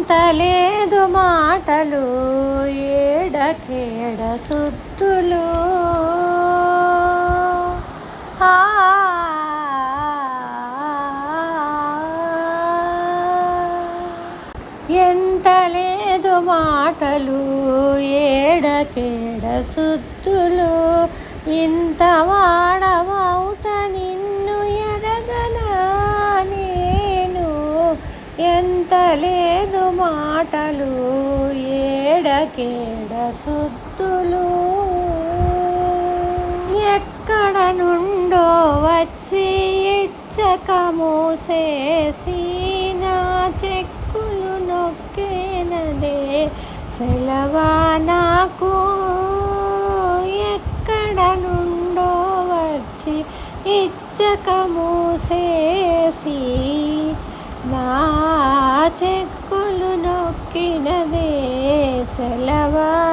అంతలేదు మాటలు ఏడకేడ సుత్తులు ఆ ఎంత లేదు మాటలు ఏడకేడ సుత్తులు ఇంత ఎంత లేదు మాటలు ఏడకేడ సుత్తులు. ఎక్కడ నుండో వచ్చి ఇచ్చక మూసేసి నా చెక్కులు నొక్కేనదే సెలవా నాకు. ఎక్కడ నుండో వచ్చి ఇచ్చక మూసేసి నా చెక్కులు నొక్కినదే సెలవా?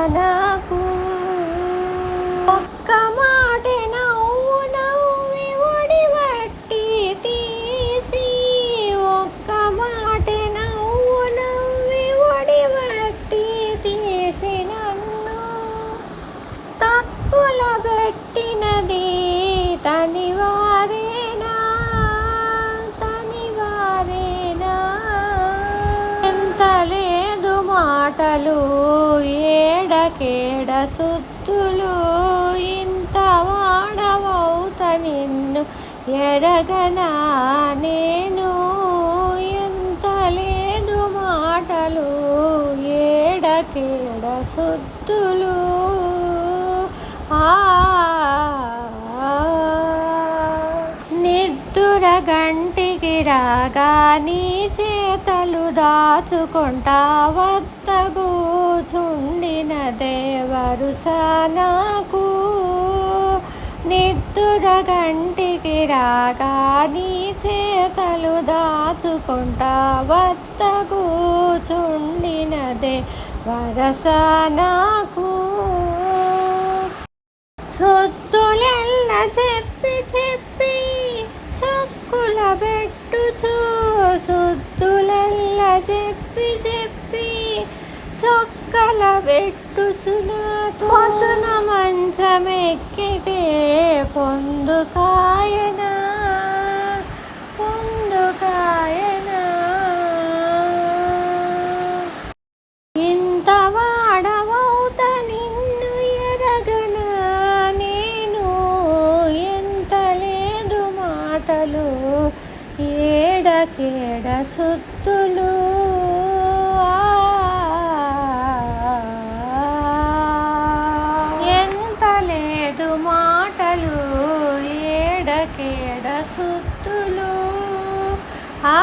మాటలు ఏడకేడ సుత్తులు ఇంత వాడవౌత నిన్ను ఎరగనా నేను? ఎంత లేదు మాటలు ఏడకేడ సుత్తులు? ఆ నిద్దుర గంటికి రాగా నీ చేతలు దాచుకుంటా వత్తగు చుండిన దేవరుస నాకు నిద్దుర గంటికి రాగానీ చేతలు దాచుకుంటా వత్తగు చుండినదే వరస నాకు సొత్తులెల్ల చెప్పి చెప్పి చక్కుల పెట్టుచు సొత్తులెల్ల చెప్పి చెప్పి చొక్కల పెట్టుచున పొద్దున మంచమెక్కితే పొందుకాయనా మాటలు ఏడకేడ సుత్తులు. ఎంత లేదు మాటలు ఏడకేడ సుత్తులు. ఆ